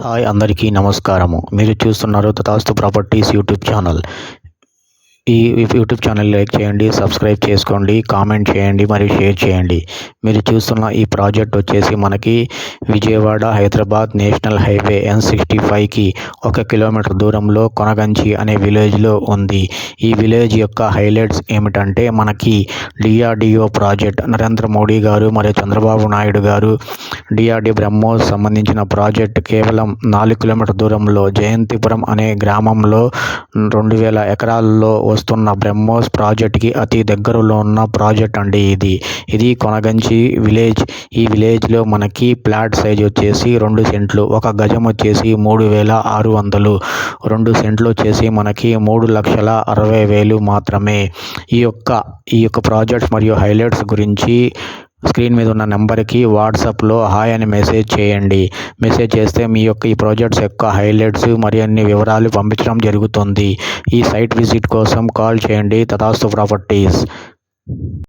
Hi అందరికీ నమస్కారము. మీరు చూస్తున్నారు తథాస్తు ప్రాపర్టీస్ యూట్యూబ్ ఛానల్. ఈ యూట్యూబ్ ఛానల్ లైక్ చేయండి సబ్స్క్రైబ్ చేసుకోండి కామెంట్ చేయండి మరియు షేర్ చేయండి. మీరు చూస్తున్న ఈ ప్రాజెక్ట్ వచ్చేసి మనకి Vijayawada Hyderabad national highway N sixty ఫైవ్కి ఒక కిలోమీటర్ దూరంలో కొనగంచి అనే విలేజ్లో ఉంది. ఈ విలేజ్ యొక్క హైలైట్స్ ఏమిటంటే మనకి డిఆర్డిఓ ప్రాజెక్ట్. నరేంద్ర మోడీ గారు మరియు చంద్రబాబు నాయుడు గారు డిఆర్డి బ్రహ్మోస్ సంబంధించిన ప్రాజెక్ట్ కేవలం నాలుగు కిలోమీటర్ దూరంలో జయంతిపురం అనే గ్రామంలో రెండు వేల ఎకరాల్లో వస్తున్న బ్రహ్మోస్ ప్రాజెక్ట్కి అతి దగ్గరలో ఉన్న ప్రాజెక్ట్ అండి ఇది. ఇది కొనగంచి విలేజ్. ఈ విలేజ్లో మనకి ప్లాట్ సైజ్ వచ్చేసి రెండు సెంట్లు ఒక గజం వచ్చేసి మూడు వేల ఆరు వందలు. రెండు సెంట్లు వచ్చేసి మనకి మూడు లక్షల అరవై వేలు మాత్రమే. ఈ యొక్క ఈ యొక్క ప్రాజెక్ట్స్ మరియు హైలైట్స్ గురించి స్క్రీన్ మీద ఉన్న నెంబర్కి వాట్సాప్లో హాయ్ అని మెసేజ్ చేయండి. మెసేజ్ చేస్తే మీ యొక్క ఈ ప్రాజెక్ట్స్ యొక్క హైలైట్స్ మరియు అన్ని వివరాలు పంపించడం జరుగుతుంది. ఈ సైట్ విజిట్ కోసం కాల్ చేయండి. తదాస్తు ప్రాపర్టీస్.